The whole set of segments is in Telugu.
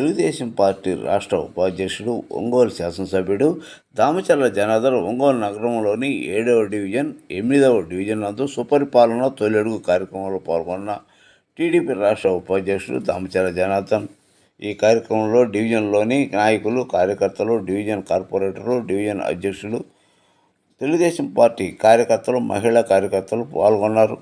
తెలుగుదేశం పార్టీ రాష్ట్ర ఉపాధ్యక్షుడు ఒంగోలు శాసనసభ్యుడు దామచర్ల జనార్దన్ ఒంగోలు నగరంలోని ఏడవ డివిజన్ ఎనిమిదవ డివిజన్ నందు సుపరిపాలన తొలి అడుగు కార్యక్రమంలో పాల్గొన్న టీడీపీ రాష్ట్ర ఉపాధ్యక్షుడు దామచర్ల జనార్దన్. ఈ కార్యక్రమంలో డివిజన్లోని నాయకులు కార్యకర్తలు డివిజన్ కార్పొరేటర్లు డివిజన్ అధ్యక్షులు తెలుగుదేశం పార్టీ కార్యకర్తలు మహిళా కార్యకర్తలు పాల్గొన్నారు.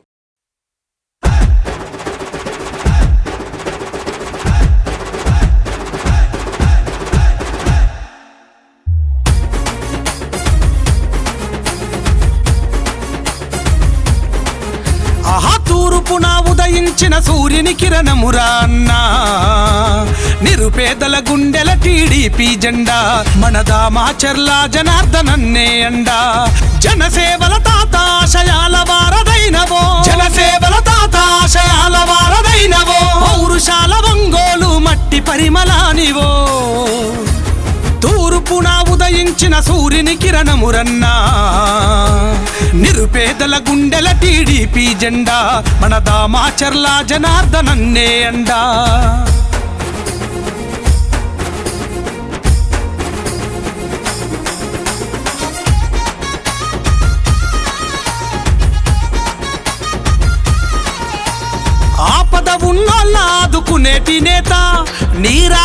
ఉదయించిన సూర్యుని కిరణమురా అన్నా. నిరుపేదల గుండెల టీడీపీ జెండా. మనదా మాచర్ల జనార్దనన్నే అండా. జనసేవల తాత ఆశయాల వారదైనవో. జనసేవల తాత ఆశయాల వారదైనవో. పౌరుషాల వంగోలు మట్టి పరిమళానివో. తూర్పున ఉదయించిన సూర్యుని కిరణమురన్నా. నిరుపేదల గుండెల టీడీపీ జెండా మన దామాచర్ల జనార్దనన్నే అండా. ఆపద ఉన్నోళ్ళ ఆదుకునేటి నేత నీరా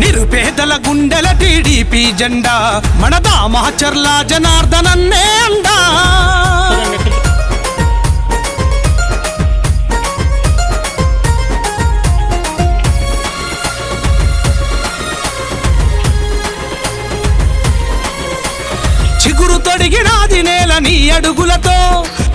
నిరుపేదల గుండెల టీడీపీ జెండా మన దామాచర్ల జనార్దనన్నే అండా. చిగురు తొడిగినాది నేల నీ అడుగులతో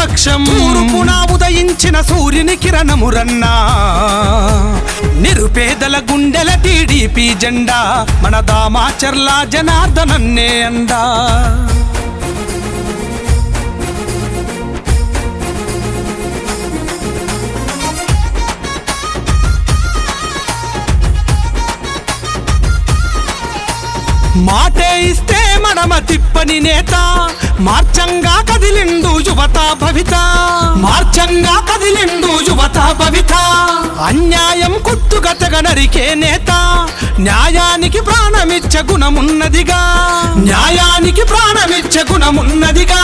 పక్షం తూర్పున ఉదయించిన సూర్యుని కిరణమురన్నా. నిరుపేదల గుండెల టీడీపీ జెండా మన దామాచర్ల జనార్దనన్నే అండా. మాటే ఇస్తే మడమ తిప్పని నేత. మార్చంగా కదిలిండు యువత భవిత. మార్చంగా కదిలిండు యువత భవిత. అన్యాయం కుట్టుగతగ నరికే నేత. న్యాయానికి ప్రాణమిచ్చ గుణమున్నదిగా. న్యాయానికి ప్రాణమిచ్చ గుణమున్నదిగా.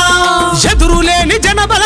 ఎదురులేని జనబల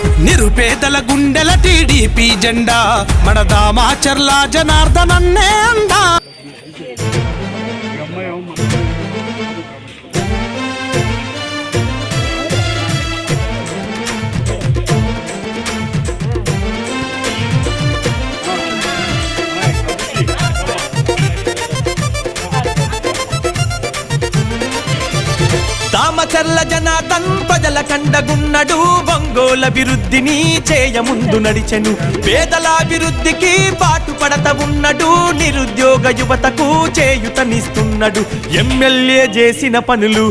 నిరుపేదల గుండెల టీడీపీ జెండా మన దామాచర్ల జనార్దనన్నే అందా తామచర్ల జనార్దన్ ప్రజల కండగున్నడు ఒంగోల అభివృద్ధిని చేయముందు నడిచెను. పేదల అభివృద్ధికి పాటుపడత ఉన్నడు నిరుద్యోగ యువతకు చేయుతనిస్తున్నడు. ఎమ్మెల్యే చేసిన పనులు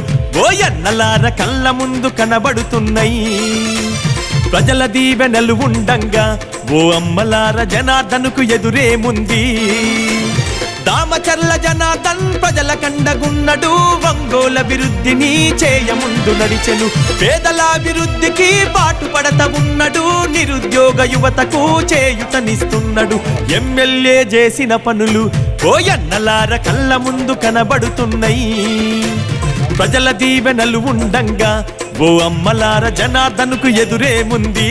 ఓయన్నలార కళ్ళ ముందు కనబడుతున్నాయి. ప్రజల దీవెనలు ఉండంగా ఓ అమ్మలార జనార్దనుకు ఎదురేముంది దామచర్ల జనార్దన్ ప్రజల కండగున్నడు ఒంగోలభివృద్ధిని చేయముందు నడిచెను. పేదలాభివృద్ధికి పాటుపడత పాటు ఉన్నడు నిరుద్యోగ యువతకు చేయుతనిస్తున్నాడు ఎమ్మెల్యే చేసిన పనులు కోయన్నలార కళ్ళ ముందు కనబడుతున్నాయి. ప్రజల దీవెనలు ఉండంగా ఓ అమ్మలార జనార్దనుకు ఎదురేముంది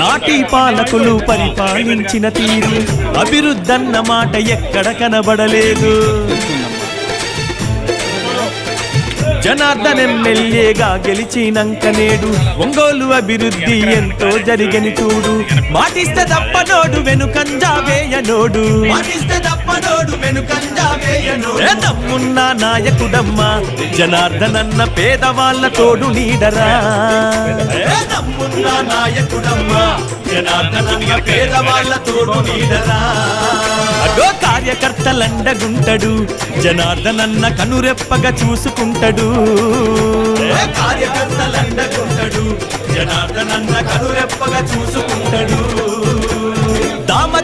నాటి పాలకులు పరిపాలించిన తీరు. అభివృద్ధన్న మాట ఎక్కడ కనబడలేదు. జనార్దన్ ఎమ్మెల్యేగా గెలిచినంక నేడు ఒంగోలు అభివృద్ధి ఎంతో జరిగని చూడు. మాటిస్తే తప్పనోడు వెనుకంజా వేయనోడు మాటిస్తే తప్పనోడు వెనుకంజా వేయనోడు దమ్మున్న నాయకుడమ్మా జనార్దన్ అన్న పేదవాళ్ళ తోడు నీడరా నాయకుడమ్మా జనార్దన్ అన్న పేదవాళ్ళ తోడు నీడరా కార్యకర్తలండగుంటడు జనార్దన్ అన్న కనురెప్పగా చూసుకుంటాడు. కార్యకర్తలండగుంటడు జనార్దన్ అన్న కనురెప్పగా చూసుకుంటాడు.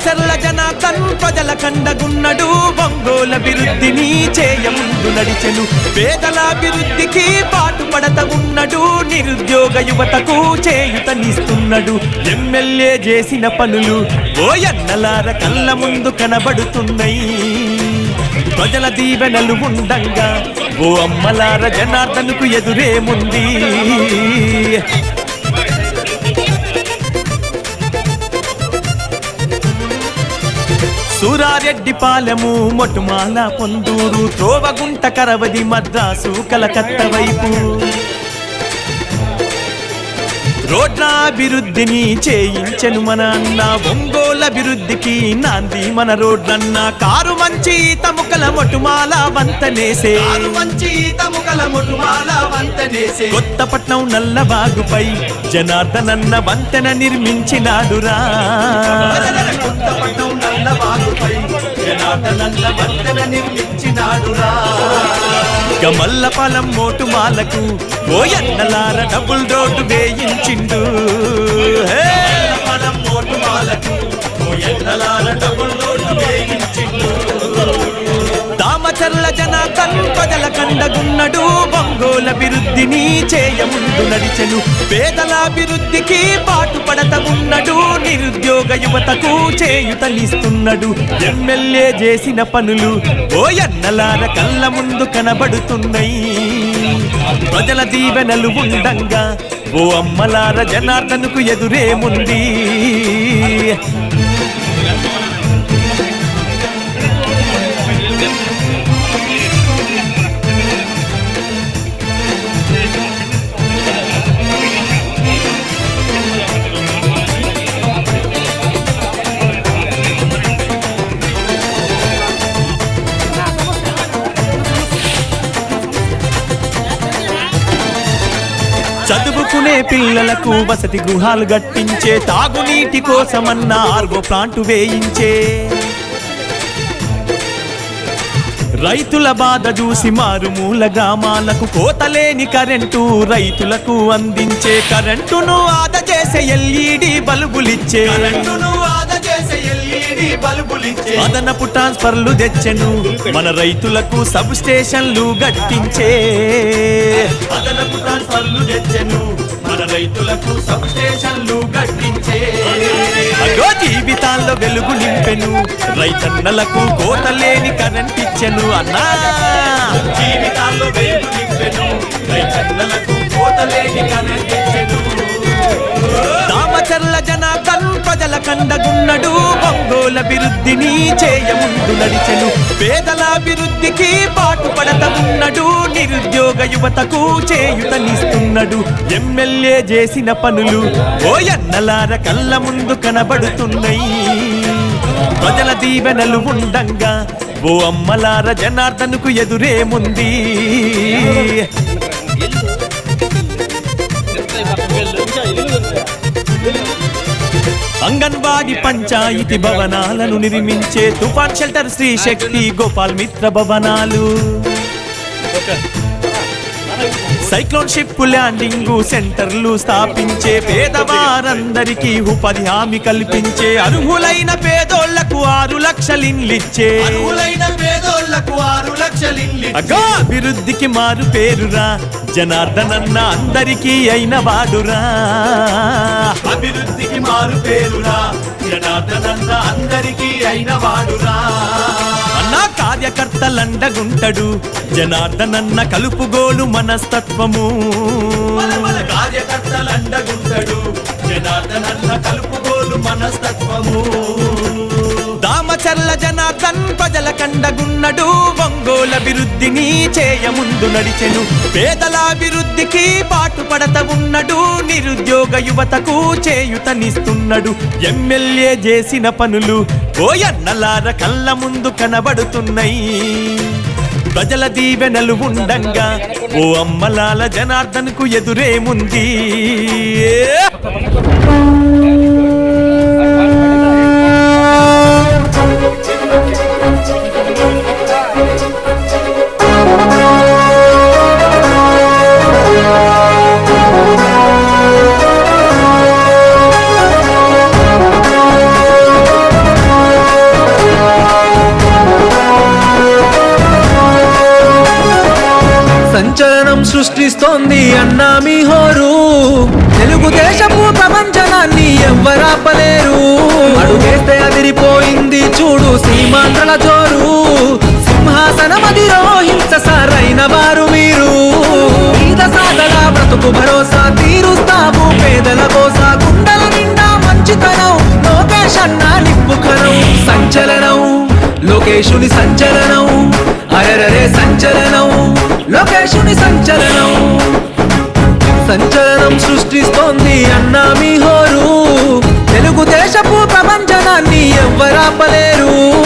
దామచర్ల జనార్దన్ ప్రజల కండగున్నడు. ఒంగోల అభివృద్ధిని చేయముందు నడిచెను. పేదల అభివృద్ధికి పాటుపడత ఉన్నడు. నిరుద్యోగ యువతకు చేయుతనిస్తున్నాడు. ఎమ్మెల్యే చేసిన పనులు ఓయన్నలార కళ్ళ ముందు కనబడుతున్నాయి. ప్రజల దీవెనలు ఉండంగా ఓ అమ్మలార జనార్దనుకు ఎదురేముంది సూరారెడ్డి పాలెము మొట్టుమాల పొందూరు త్రోవగుంట కరవది మద్రాసు కలకత్త వైపు. రోడ్ల అభివృద్ధిని చేయించెను మన అన్న ఒంగోలు అభివృద్ధికి నాంది మన రోడ్లన్న. కారు మంచి తముకల మొటుమాల వంతనేసే. మంచి తముకల మొటుమాల వంతనేసే. కొత్తపట్నం నల్లబాగుపై జనార్దనన్న వంతెన నిర్మించినాడురా. కొత్తపట్నం నల్ల వాగుపై జనార్దనన్న వంతెన నిర్మించినాడురా. ఇక మల్లపలం మోటుమాలకు ఓ ఎన్నలార డబుల్ రోడ్డు వేయించిండు. హే! మల్లపలం మోటుమాలకు ఓ ఎన్నలార డబుల్ రోడ్డు వేయించిండు. దామచర్ల జనార్దన్ ప్రజల కండగున్నడు ఒంగోలు అభివృద్ధిని చేయముందు నడిచెను. పేదల అభివృద్ధికి పాటు ఉన్నడు. నిరుద్యోగ యువతకు చేయుతనిస్తున్నాడు ఎమ్మెల్యే చేసిన పనులు ఓ ఎన్నలార కళ్ళ ముందు కనబడుతున్నాయి. ప్రజల దీవెనలు ఉండంగా ఓ అమ్మలార జనార్దనుకు ఎదురేముంది చదువుకునే పిల్లలకు వసతి గృహాలు గట్టించే తాగునీటి కోసమన్న ఆర్గో ప్లాంటు వేయించే. రైతుల బాధ చూసి మారుమూల గ్రామాలకు కోతలేని కరెంటు రైతులకు అందించే. కరెంటును ఆదా చేసే ఎల్ఈడి బల్బులిచ్చే. కరెంటును ఆదా బల్బులిచ్చే. అదనపు ట్రాన్స్ఫర్లు తెచ్చెను. మన రైతులకు సబ్ స్టేషన్లు గట్టించే అదనపు ట్రాన్స్ఫర్లు తెచ్చెను. మన రైతులకు సబ్ స్టేషన్లు గట్టించే అగో జీవితాల్లో వెలుగు నింపెను. రైతన్నలకు కోతలేని కరెంట్ ఇచ్చెను అన్నా. జీవితాల్లో వెలుగు నింపెను. రైతన్నలకు కోతలేని కరెంట్ కండగున్నడు ఒంగోలు అభివృద్ధిని చేయముందు నడిచెను. పేదల అభివృద్ధికి పాటు ఉన్నడు నిరుద్యోగ యువతకు చేయుతనిస్తున్నాడు. ఎమ్మెల్యే చేసిన పనులు ఓ ఎన్నలార కళ్ళ ముందు కనబడుతున్నాయి. ప్రజల దీవెనలు ఉండంగా ఓ అమ్మలార జనార్దనుకు ఎదురేముంది అంగన్వాడి పంచాయతీ భవనాలను నిర్మించే తుఫాన్ షెల్టర్ శ్రీ శక్తి గోపాల్ మిత్ర భవనాలు. సైక్లోన్ షిప్ ల్యాండింగ్ సెంటర్లు స్థాపించే పేదవారందరికీ ఉపాధి హామీ కల్పించే అర్హులైన పేదోళ్ళకు ఆరు లక్షలిండ్లిచ్చే అర్హులైన పేదోళ్ళకు ఆరు లక్షలిల్లి అగా అభివృద్ధికి మారు పేరురా. జనార్దనన్న అందరికీ అయిన వాడురా. అభివృద్ధికి మారు పేరురా. జనార్దనన్న అందరికీ అయిన వాడురా. అన్నా కార్యకర్తలండగుంటడు జనార్దనన్న కలుపుగోలు మనస్తత్వము. మన కార్యకర్తలండగుంటడు జనార్దనన్న కలుపుగోలు మనస్తత్వము. దామచర్ల జనార్దన్ ప్రజల కండగున్నడు ఒంగోల అభివృద్ధిని చేయముందు నడిచెను. పేదల అభివృద్ధికి పాటుపడత ఉన్నడు నిరుద్యోగ యువతకు చేయుతనిస్తున్నాడు. ఎమ్మెల్యే చేసిన పనులు ఓయన్నలార కళ్ళ ముందు కనబడుతున్నాయి. ప్రజల దీవెనలు ఉండంగా ఓ అమ్మలాల జనార్దన్కు ఎదురేముంది సృష్టిస్తోంది అన్నా మీ హోరు. తెలుగుదేశపు ప్రపంచనాన్ని ఎవ్వరాపలేరు. అడుగేస్తే అదిరిపోయింది చూడు సీమాంధ్రల జోరు. సింహాసనమదిలో హింస సారైన వారు మీరు పేద సాగల బ్రతుకు భరోసా తీరుస్తాము పేదల కోసా కుండల నిండా మంచితనం లోకేశుని సంచలనం. అరరరే సంచలనం. లోకేశుని సంచలనం. సంచలనం సృష్టిస్తోంది అన్నా మీ హోరు. తెలుగుదేశపు ప్రపంచనాన్ని ఎవ్వరాపలేరు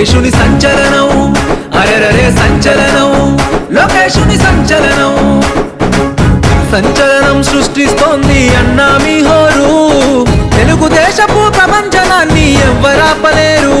లోకేశుని సంచలనం. అరెరరే సంచలనం. లోకేశుని సంచలనం. సంచలనం సృష్టిస్తోంది అన్నా మీ హోరు. తెలుగుదేశపు ప్రపంచనాన్ని ఎవ్వరాపలేరు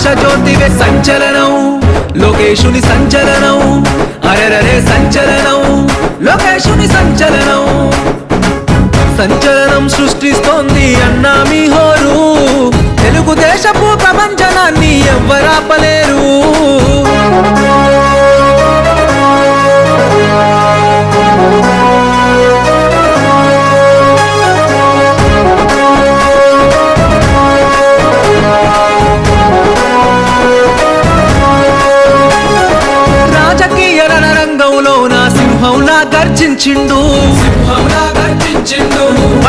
ఆకాశ జ్యోతివే సంచలనం. లోకేశుని సంచలనం. అరెరరే సంచలనం. లోకేశుని సంచలనం. సంచలనం సృష్టిస్తోంది అన్నా మీ హోరు. తెలుగుదేశపు ప్రపంచనాన్ని ఎవ్వరాపలేరు. గర్జించిండు.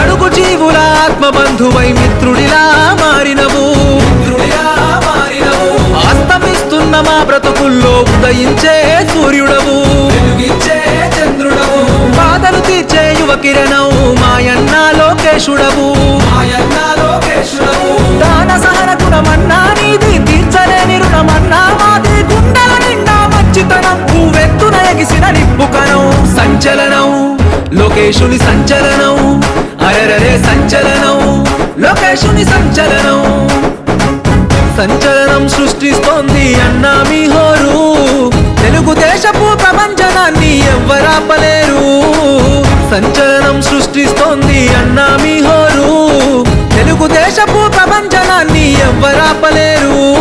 అడుగు జీవుల ఆత్మ బంధువై మిత్రుడిలా మారినవు. అస్తమిస్తున్న మా బ్రతుకుల్లో ఉదయించే సూర్యుడవు. బాధలు తీర్చే యువ కిరణం మాయన్న లోకేశుడవు. దాన సహన గుణమన్నా నీది తీర్చలేని రుణమన్నా మాది. గుండెల నిండా మంచితనం నువ్వెత్తున ఎగిసిన నిప్పుకనం సంచలనం లోకేశుని సంచలనం. అరరే సంచలనం. లోకేశుని సంచలనం. సంచలనం సృష్టిస్తోంది అన్నా మీ హోరు. తెలుగుదేశపు ప్రపంచనాన్ని ఎవ్వరాపలేరు సంచలనం సృష్టిస్తోంది అన్నా మీ హోరు. తెలుగుదేశపు ప్రపంచనాన్ని ఎవ్వరాపలేరు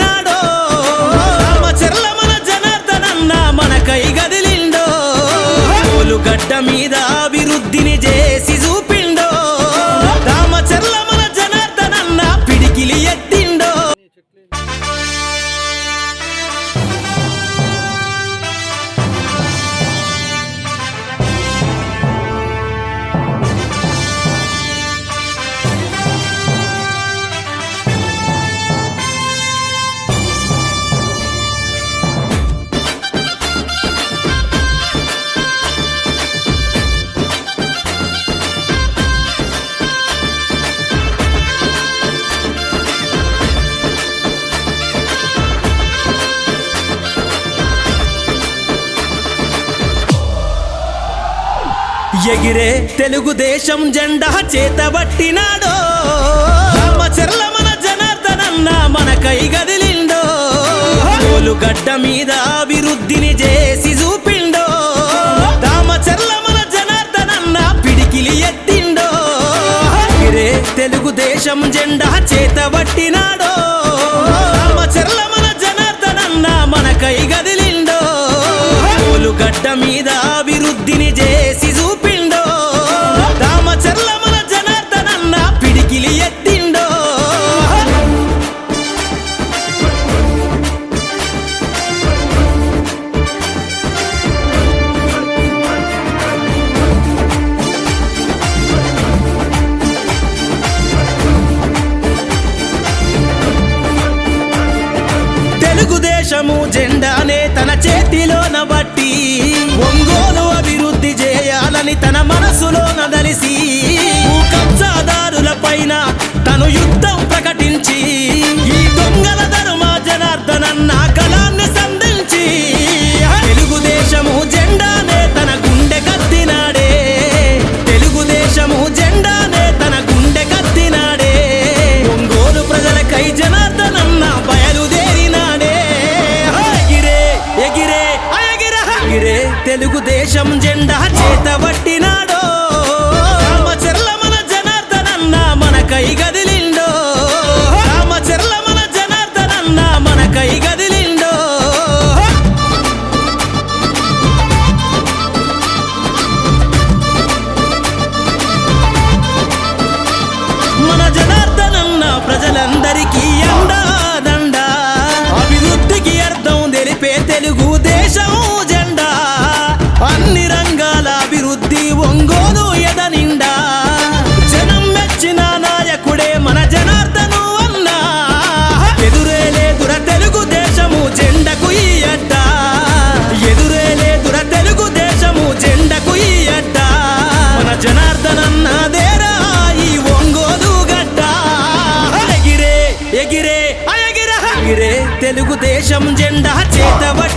ఎగిరే తెలుగుదేశం జెండా చేతబట్టినాడో. రామచర్ల మన జనార్దనన్న మన కై గదిలిండో. గడ్డ మీద అభివృద్ధిని చేసి చూపిండో. రామచర్ల మన జనార్దనన్న పిడికిలి ఎత్తిండో. ఎగిరే తెలుగుదేశం జెండా చేతబట్టినాడో. రామచర్ల మన జనార్దనన్న మన కై గదిలిండో. గడ్డ మీద అభివృద్ధిని చేసి ఒంగోలు ఎదనిండా జనం మెచ్చిన నాయకుడే మన జనార్దను అన్నా. ఎదురే లేదుర తెలుగుదేశము జెండకు ఈ అడ్డ. ఎదురే లేదుర తెలుగు జెండకు ఈ మన జనార్దనన్నదేరా ఈ ఒంగోలు గడ్డ. ఎగిరే ఎగిరే ఎగిరే తెలుగుదేశం జెండా చేతబట్టినాడో